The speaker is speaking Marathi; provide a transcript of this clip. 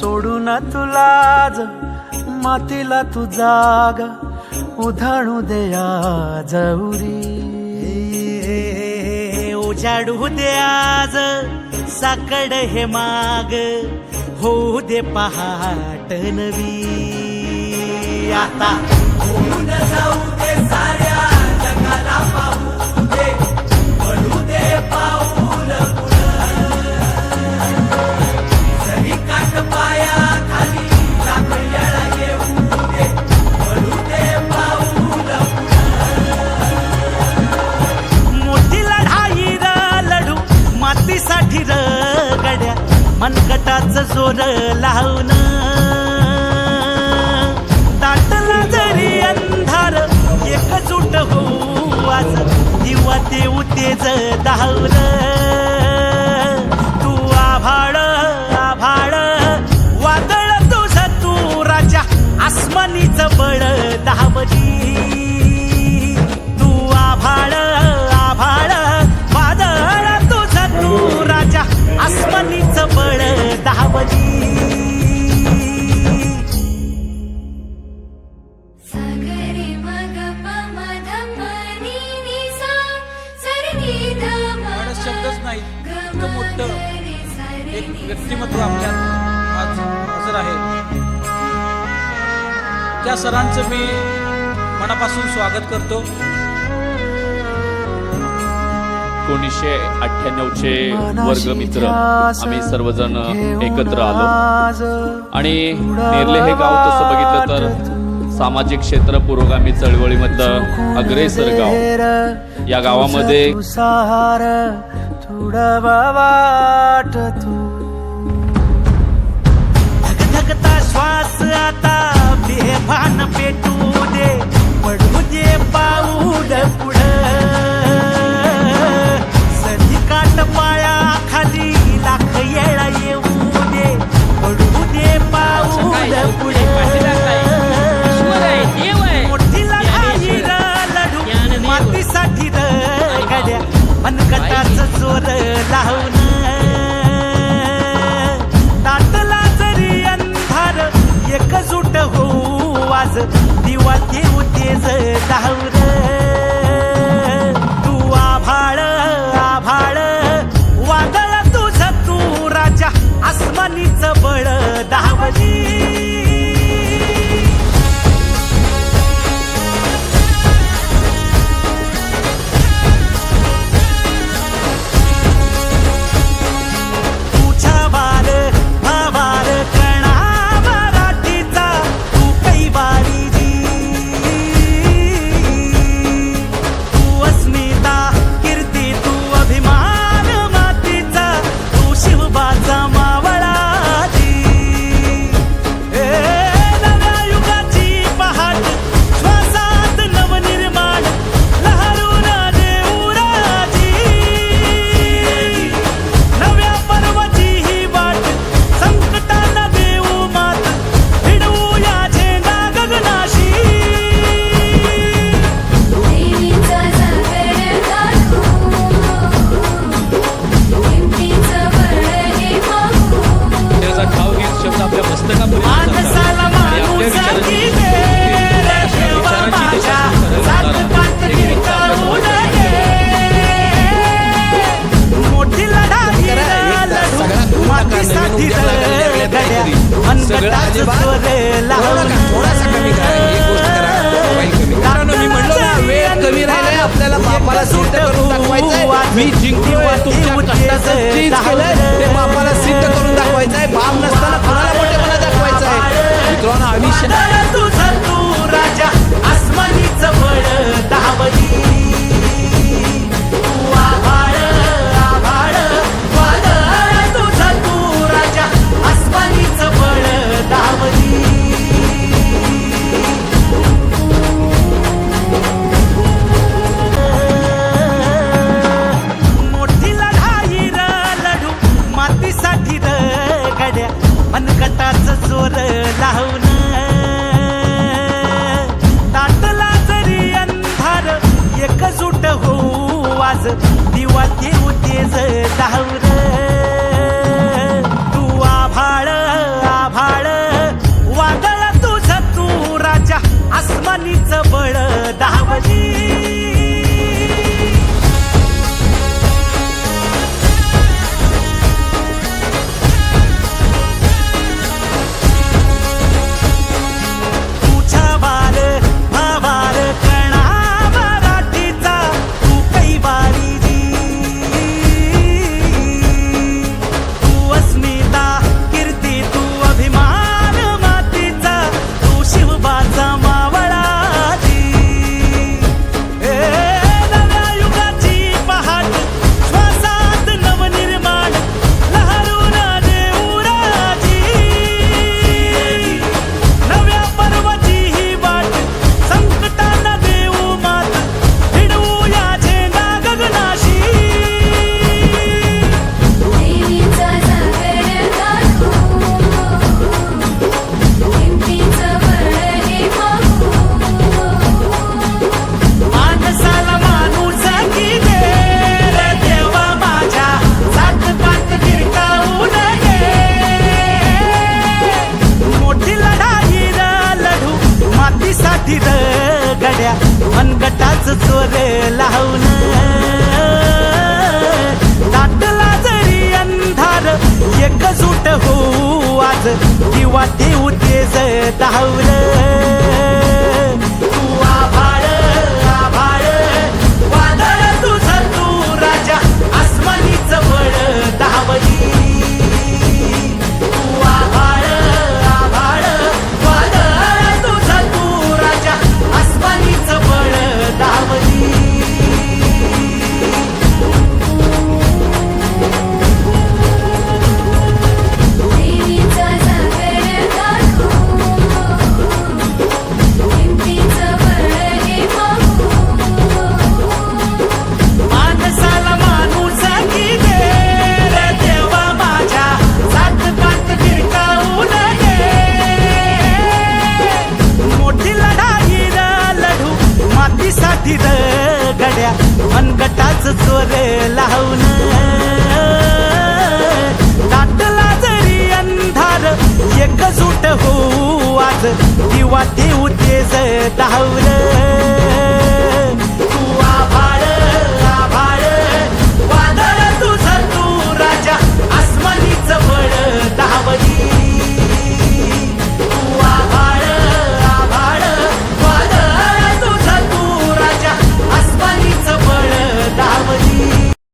सोडून तुला मातीला तू जाग उधाणू दे आज उरी. उजाडू दे आज साकड हे माग होऊ दे पहाट नवी. आता मोठी जोर लावून. दाटला जरी अंधार एकजूट होऊ आज दिवा देऊ तेज धावल तू आभाळ आभाळ. वादळ तुझ तू राजा. आसमानीच बळ धावली. नाही. इतकं मोठं एक व्यक्तिमत्व आपल्यात आज हजर आहे. त्या सरांचं मी मनापासून स्वागत करतो. एकोणीसशे अठ्ठ्याण्णवचे वर्गमित्र आम्ही सर्वजण एकत्र आलो. आणि नेरले हे गाव तसं बघितलं तर सामाजिक क्षेत्र पुरोगामी चळवळीमधलं अग्रेसर गाव. या गावामध्ये सहार वाट तू धगधगता श्वास आता बेभान पेटू दे. पडू दे पाऊल पुढं. मित्रांनो मी म्हणलो वेळ कमी राहिलाय आपल्याला बापाला सिद्ध करून दाखवायचंय. मी जिंकलोय तुमच्या कष्टाचं चीज केलंय ते बापाला सिद्ध करून दाखवायचंय. बाप Nada. हाताच चोर लावून दाटला जरी अंधार एकजूट हो आज किंवा देऊ उतेज धावलं मनगटाच चोरे लावून. दाटला जरी अंधार एकजूट हो आज. किंवा देऊ तेज धावलं.